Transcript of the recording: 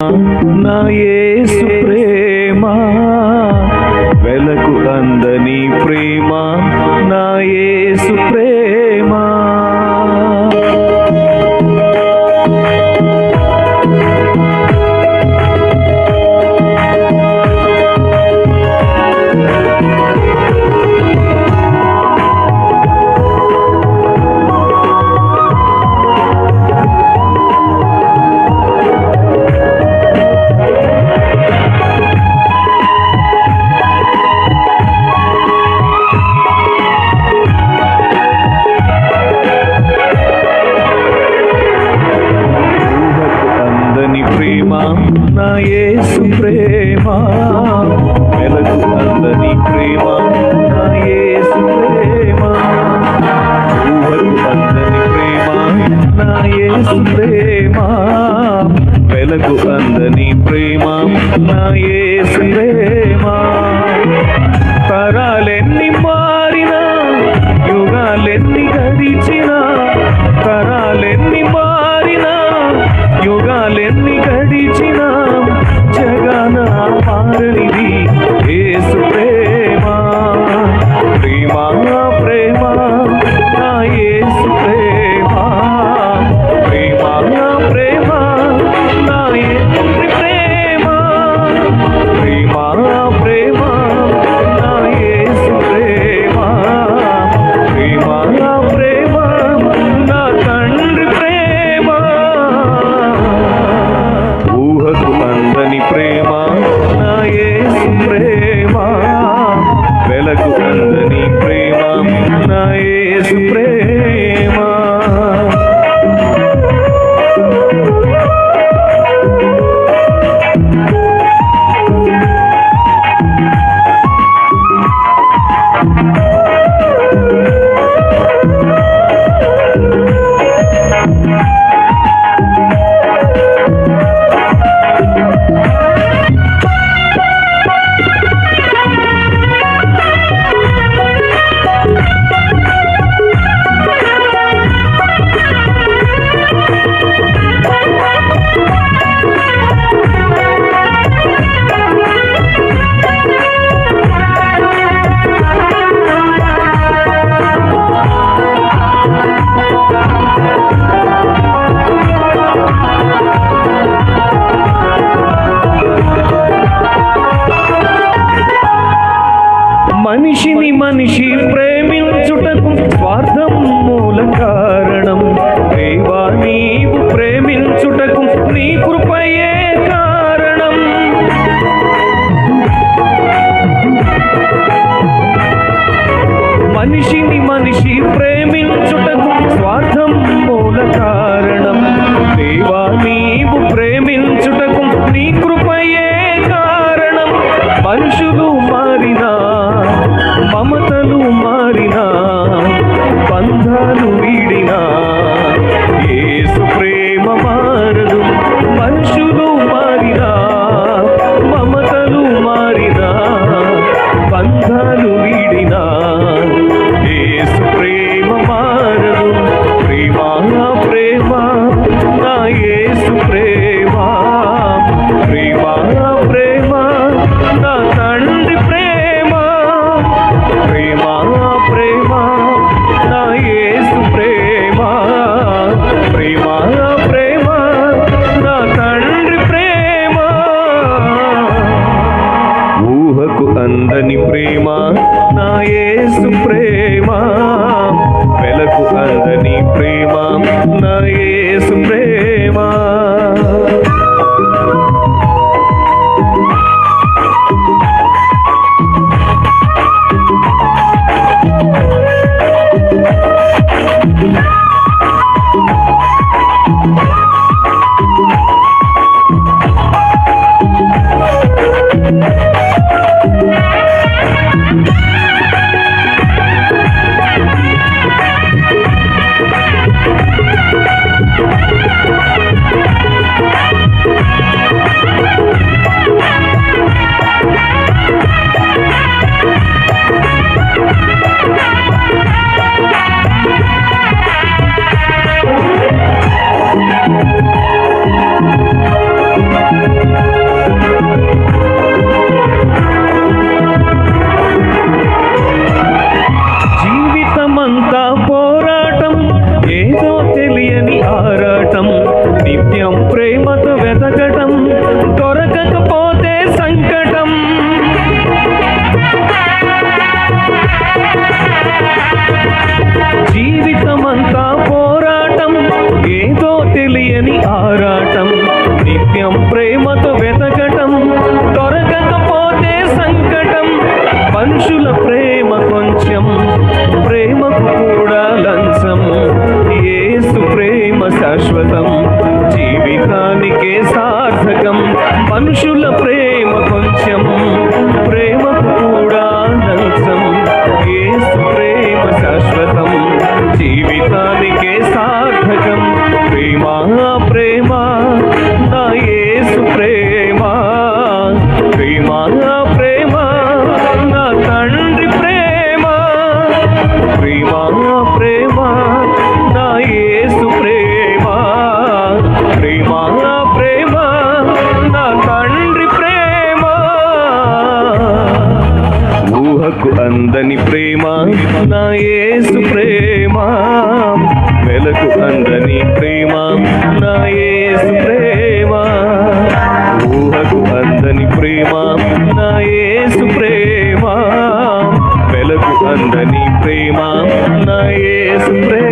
నా యేసు ప్రేమ వెలకు అందని ప్రేమ నా యేసు ప్రేమ. మనిషిని మనిషి ప్రేమించుటకు స్వార్థం మూలంగా విడినా అందని ప్రేమ నా యేసు ప్రేమ. వెలకు అందని ప్రేమ నా యేసు ప్రేమ. ప్రేమతో వెతకటం దొరకకపోతే సంకటం. పంచుల ప్రేమ కొంచెం ప్రేమకు కూడా లంచం. ఏసు ప్రేమ శాశ్వతం జీవితానికే సార్థకం. మనుషుల ప్రేమ కొంచెం ప్రేమకు కూడా లంచం. ఏసు ప్రేమ శాశ్వతం జీవితానికే అందని ప్రేమ నా యేసు ప్రేమ. వెలకు అందని ప్రేమ నా యేసు ప్రేమ. ఊహకు అందని ప్రేమ నా యేసు ప్రేమ. వెలకు అందని ప్రేమ నా యేసు ప్రేమ.